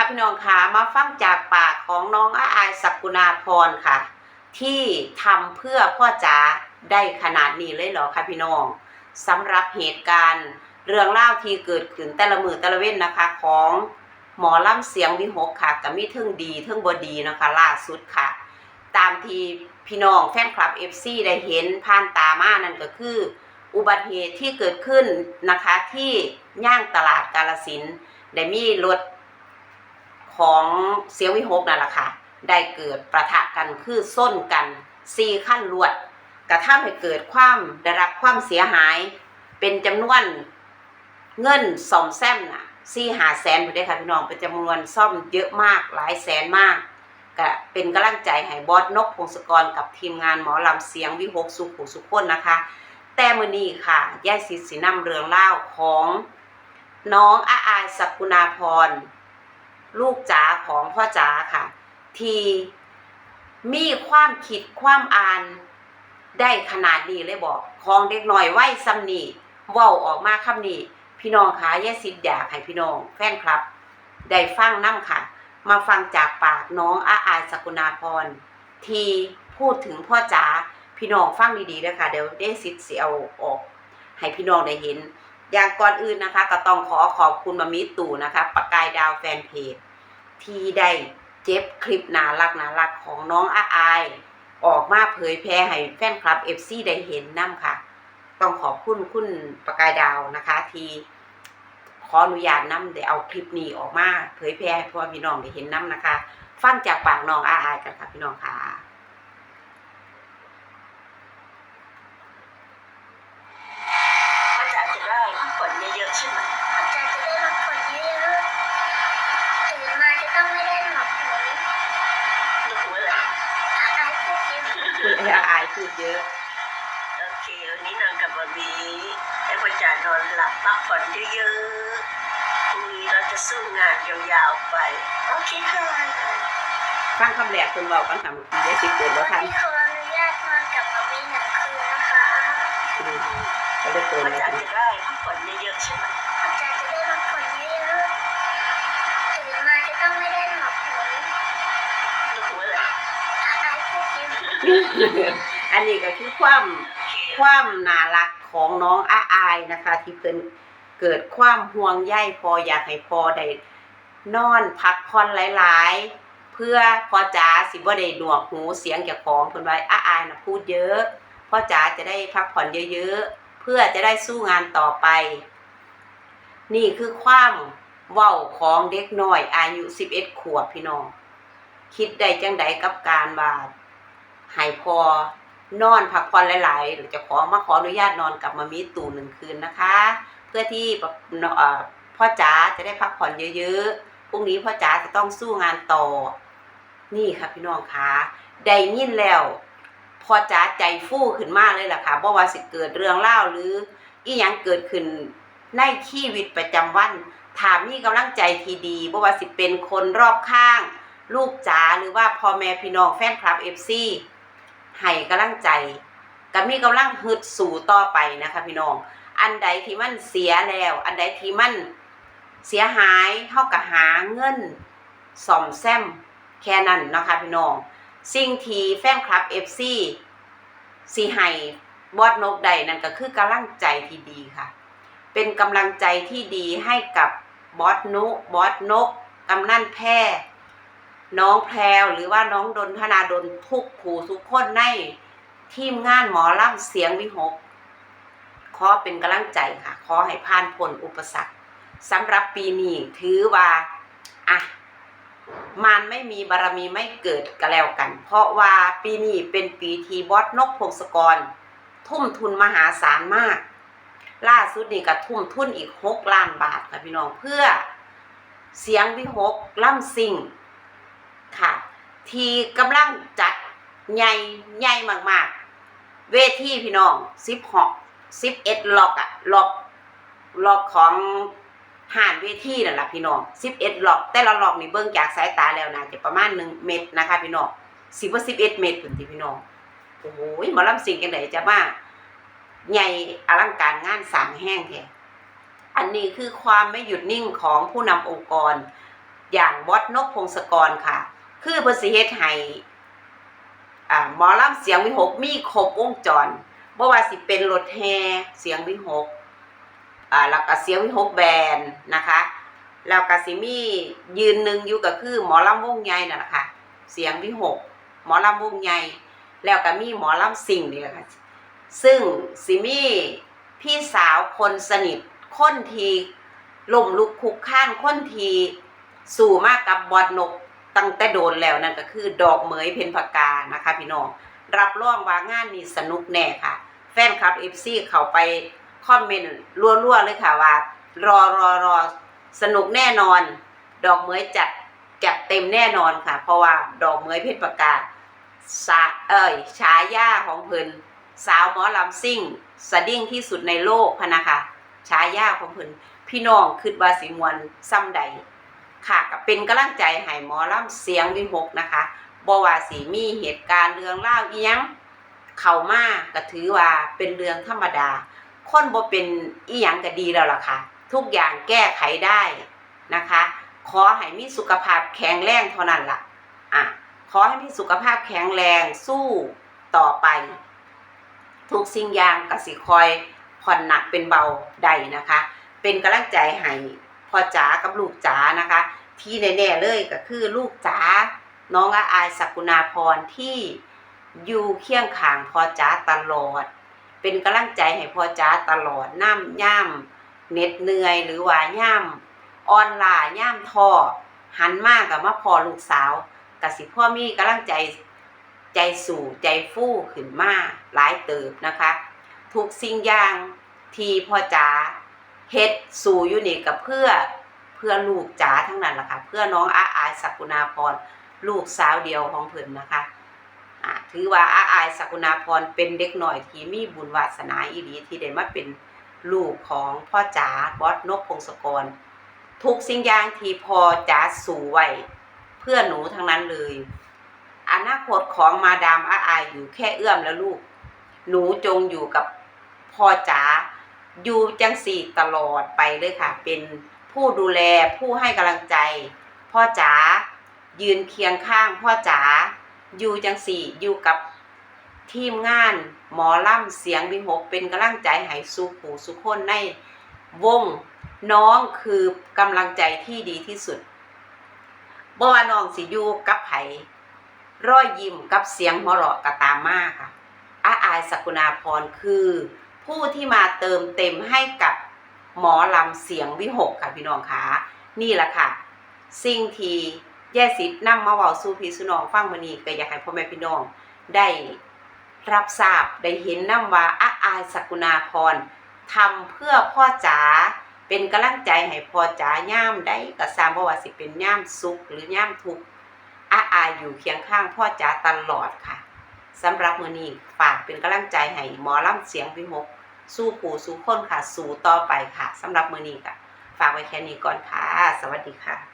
ค่ะพี่น้องคะมาฟังจากปากของน้องอาอายศักกุณาพรค่ะ ที่ทำเพื่อพ่อจ๋าได้ขนาดนี้เลยเหรอคะพี่น้องสำหรับเหตุการณ์เรื่องเล่าที่เกิดขึ้นแต่ละมือแต่ละเว้นนะคะ ของหมอล่ำเสียงวิหกค่ะกับมีเทิงดีเทิงบดีนะคะล่าสุดค่ะ ตามที่พี่น้องแฟนคลับ FC ได้เห็นผ่านตามานั่นก็คือ อุบัติเหตุที่เกิดขึ้นนะคะที่ย่างตลาดกาลสินได้มีรถ ของเสียงวิหกนั่นแหละค่ะ ได้เกิดประทะกันคือส้นกันสี่ขั้นรวด กระทำให้เกิดความได้รับความเสียหาย เป็นจำนวนเงินซ่อมแซมน่ะสี่หาแสนไปได้ค่ะพี่น้องเป็นจำนวนซ่อมเยอะมากหลายแสนมากก็เป็นกำลังใจให้บอสนกพงศกรกับทีมงานหมอลำเสียงวิหกสุขุสุขคนนะคะ แต่มือนี้ค่ะยายสิทธิ์สีนำเรืองเล่าของน้องอาอายสักกุณาพร ลูกจ๋าของพ่อจ๋าค่ะ ที่มีความคิดความอ่านได้ขนาดนี้เลยบอกของเด็กหน่อยไหวซ้ำนี่เว้าออกมาคำนี้พี่น้องคะยายสิทธิ์อยากให้พี่น้อง แฟนคลับ ได้ฟังน้ำค่ะ มาฟังจากปากน้องอาอายสกุณาพร ที่พูดถึงพ่อจ๋าพี่น้องฟังดีๆนะคะเดี๋ยวได้สิทธิ์เสียเอาออก ให้พี่น้องได้เห็น อย่างก่อนอื่นนะคะ ก็ต้องขอขอบคุณมามิตู่นะคะประกายดาวแฟนเพจ ที่ได้เจ็บคลิปน่ารักน่ารักของน้องอาอาย ออกมาเผยแพร่ให้แฟนคลับ FC ได้เห็นน้ำค่ะ ต้องขอบคุณคุณประกายดาวนะคะ ที่ขออนุญาตนำได้เอาคลิปนี้ออกมาเผยแพร่ให้พ่อพี่น้องได้เห็นน้ำนะคะ ฟังจากปากน้องอาอายกันค่ะพี่น้องค่ะ เยอะ โอเควันนี้นางกับบะหมี่ให้พ่อจ๋านอนหลับพักผ่อนเยอะๆพรุ่งนี้เราจะสู้งานยาวๆไป โอเคค่ะฟังคำแรกคุณบอกกันค่ะเมื่อกี้ได้สิเกิดว่าทันวันนี้ขออนุญาตนอนกับมามีหนึ่งคืนนะคะอืมก็ได้เกิดพ่อแล้วจ๋าจะได้พักผ่อนเยอะๆใช่ไหมอาจารย์จะได้รับผลเยอะๆตื่นมาจะต้องไม่ได้หลับหูลูกหัวเลยอายพูดเย อันนี้ก็คือความความน่ารักของน้องอาอายนะคะ ที่เพิ่นเกิดความห่วงใยพออยากให้พอได้นอนพักผ่อนหลายๆ เพื่อพอจ๋าสิบ่ได้หนวกหูเสียงเจ้าของเพิ่นไว้อาอายนะพูดเยอะพ่อจ๋าจะได้พักผ่อนเยอะๆ เพื่อจะได้สู้งานต่อไป นี่คือความเว้าของเด็กน้อยอายุ11ขวบพี่น้อง คิดได้จังใดกับการว่าให้พอ นอนพักผ่อนหลายๆหรือจะขอมาขออนุญาตนอนกับมามีตู่หนึ่งคืนนะคะ เพื่อที่พ่อจ๋าจะได้พักผ่อนเยอะๆพรุ่งนี้พ่อจ๋าจะต้องสู้งานต่อ นี่ค่ะพี่น้องคะได้ยินแล้วพ่อจ๋าใจฟูขึ้นมากเลยล่ะค่ะเพราะว่าสิเกิดเรื่องเล่าหรืออีหยังเกิดขึ้นในชีวิตประจำวันถามมีกำลังใจทีดีเพราะว่าสิเป็นคนรอบข้าง ลูกจ๋าหรือว่าพ่อแม่พี่น้องแฟนคลับเอฟซี ให้กำลังใจก็มีกำลังฮึดสู่ต่อไปนะคะพี่น้อง อันใดที่มันเสียแล้ว อันใดที่มันเสียหายเท่ากับหาเงินซ่อมแซมแค่นั้นนะคะพี่น้อง สิ่งที่แฟนคลับ FC สีให้บอดนกใดนั่นก็คือกำลังใจที่ดีค่ะ เป็นกำลังใจที่ดีให้กับบอสนุบอสนกกำนันแพร่ น้องแพรวหรือว่าน้องดนธนาดนทุกผู้ทุกคนในทีมงานหมอลำเสียงวิหก ขอเป็นกำลังใจค่ะ ขอให้ผ่านพ้นอุปสรรคสำหรับปีนี้ถือว่าอะมันไม่มีบารมีไม่เกิดก็แล้วกัน เพราะว่าปีนี้เป็นปีที่บอสนกพงศกร ทุ่มทุนมหาศาลมาก ล่าสุดนี่ก็ทุ่มทุนอีกหกล้านบาทค่ะพี่น้องเพื่อเสียงวิหกล่ำซิงค่ะ ที่กำลังจัดใหญ่ใหญ่มากๆ เวทีพี่น้องสิบหกสิบเอ็ดล็อกอะล็อกล็อกของห่านเวทีนั่นแหละพี่น้องสิบเอ็ดล็อกแต่ละล็อกนี่เบิ่งจากสายตาแล้วนะจะประมาณหนึ่งเมตรนะคะพี่น้องสิบว่าสิบเอ็ดเมตรพื้นที่พี่น้องโอ้โหหมอลำสิงกันไหนจะมาใหญ่อลังการงานสางแห้งแท้อันนี้คือความไม่หยุดนิ่งของผู้นำองค์กร อย่างบอสนกพงศกรค่ะ คือเพิ่นสิเฮ็ดให้อ่าหมอลำเสียงวิหกมีครบวงจรบ่ว่าสิเป็นรถแห่เสียงวิหกอ่าแล้วก็เสียงวิหกแบนนะคะแล้วก็สิมียืนหนึ่งอยู่ก็คือหมอลำวงใหญ่นั่นแหละค่ะ เสียงวิหกหมอลำวงใหญ่แล้วก็มีหมอลำสิ่งนี่แหละค่ะ ซึ่งสิมีพี่สาวคนสนิทคนทีล่มลุกคุกข้านคนทีสู่มากกับบอดนก ตั้งแต่โดนแล้วนั่นก็คือดอกเหมยเพนพกานะคะพี่น้องรับรองว่างานนี้สนุกแน่ค่ะ แฟนคลับเอฟซีเขาไปคอมเมนต์รัวๆเลยค่ะว่า รอรอรอสนุกแน่นอน ดอกเหมยจัดจัดเต็มแน่นอนค่ะ เพราะว่าดอกเหมยเพชรประกาศสาเอ่ยฉายาของเพิ่นสาวหมอลำซิ่งสะดิ้งที่สุดในโลกพะนะคะฉายาของเพิ่นพี่น้องคิดว่าสิมวนซ้ำใด ค่ะก็เป็นกำลังใจให้หมอลำเสียงวิหกนะคะบ่ว่าสิมีเหตุการณ์เรื่องเล่าวอีหยังเข้ามาก็ถือว่าเป็นเรื่องธรรมดา คนบ่เป็นอีหยังก็ดีแล้วล่ะค่ะ ทุกอย่างแก้ไขได้นะคะ ขอให้มีสุขภาพแข็งแรงเท่านั้นล่ะอะขอให้มีสุขภาพแข็งแรงสู้ต่อไป ทุกสิ่งอย่างกสิคอยผ่อนหนักเป็นเบาได้นะคะ เป็นกำลังใจให้ พ่อจ๋ากับลูกจ๋านะคะ ที่แน่ๆเลยก็คือลูกจ๋าน้องอาอายสกุณาพรที่อยู่เคียงข้างพ่อจ๋าตลอด เป็นกำลังใจให้พ่อจ๋าตลอดน้ำย่ำเหน็ดเหนื่อยหรือว่าย่ำอ่อนล้าย่ำท้อหันมากกับมาพอลูกสาวกับสิพ่อมีกำลังใจใจสู่ใจฟู่ขึ้นมาหลายเติบนะคะ ทุกสิ่งอย่างที่พ่อจ๋า เฮ็ดสู่อยู่นี่กับเพื่อเพื่อลูกจ๋าทั้งนั้นล่ะค่ะเพื่อน้องอาอายสักุณาพรลูกสาวเดียวของเพิ่นนะคะถือว่าอาอายสกุณาพรเป็นเด็กหน่อยที่มีบุญวาสนาอีหลีที่ได้มาเป็นลูกของพ่อจ๋าบอสนกพงศกร ทุกสิ่งอย่างที่พ่อจ๋าสู่ไว้เพื่อหนูทั้งนั้นเลยอนาคตของมาดามอาอายอยู่แค่เอื้อมแล้วลูก หนูจงอยู่กับพ่อจ๋า อยู่จังสี่ตลอดไปเลยค่ะ เป็นผู้ดูแลผู้ให้กำลังใจ พ่อจ๋ายืนเคียงข้างพ่อจ๋าอยู่จังสี่อยู่กับทีมงานหมอล่ำเสียงวิหกเป็นกำลังใจให้สุขหูสุขคนในวงน้องคือกำลังใจที่ดีที่สุดบ่ว่าน้องสิอยู่กับไผรอยยิ้มกับเสียงหัวเราะก็ตามมาค่ะอาอายสกุณาพรคือ ผู้ที่มาเติมเต็มให้กับหมอลำเสียงวิหกค่ะพี่น้องคะนี่แหละค่ะ สิ่งที่แย่สิทธิ์นำมาเว้าสู่พี่สุนองฟังมื้อนี้ก็อยากให้พ่อแม่พี่น้องได้รับทราบได้เห็นนำว่าอาอายสกุณาพรทำเพื่อพ่อจ๋าเป็นกำลังใจให้พ่อจ๋าย่ามได้ก็สร้างบ่ว่าสิเป็นย่ามสุขหรือย่ามทุกข์อาอายอยู่เคียงข้างพ่อจ๋าตลอดค่ะสำหรับมือนี้ฝากเป็นกำลังใจให้หมอลำเสียงวิหก สู้ปู่สู้คนค่ะ สู้ต่อไปค่ะสำหรับมือนี้ค่ะ ฝากไว้แค่นี้ก่อนค่ะ สวัสดีค่ะ